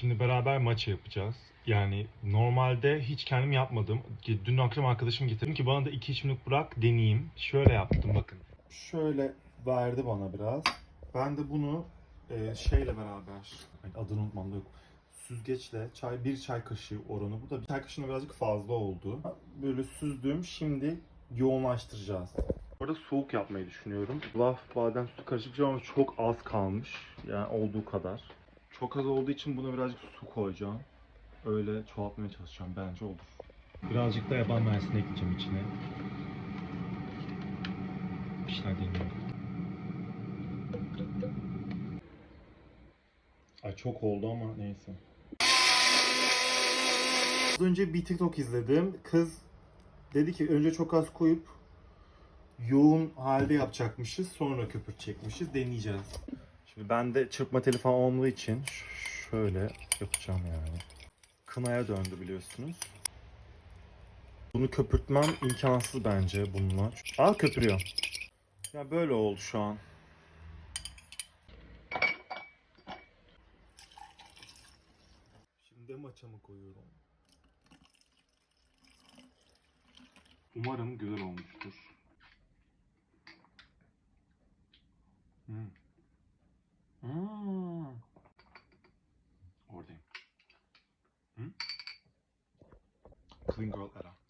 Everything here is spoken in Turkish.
Şimdi beraber maça yapacağız. Yani normalde hiç kendim yapmadım. Dün akşam arkadaşım getirdim ki bana da iki içimlik bırak deneyeyim. Şöyle yaptım bakın. Şöyle verdi bana biraz. Ben de bunu e, şeyle beraber, adını unutmam da yok. Süzgeçle çay bir çay kaşığı oranı. Bu da bir çay kaşığına birazcık fazla oldu. Böyle süzdüm. Şimdi yoğunlaştıracağız. Orada soğuk yapmayı düşünüyorum. Laf badem su karışık ama çok az kalmış. Yani olduğu kadar. Çok az olduğu için buna birazcık su koyacağım. Öyle çoğaltmaya çalışacağım. Bence olur. Birazcık da yaban mersini ekleyeceğim içine. Bir şeyler deniyorum. Ay çok oldu ama neyse. Az önce bir TikTok izledim. Kız dedi ki önce çok az koyup yoğun halde yapacakmışız. Sonra köpürtecekmişiz. Deneyeceğiz. Şimdi ben de çırpma teli falan olmadığı için şöyle yapacağım yani. Kınaya döndü biliyorsunuz. Bunu köpürtmem imkansız bence bununla. Aa köpürüyor. Ya böyle oldu şu an. Şimdi maçamı koyuyorum. Umarım güzel olmuştur. Hmm. clean girl error.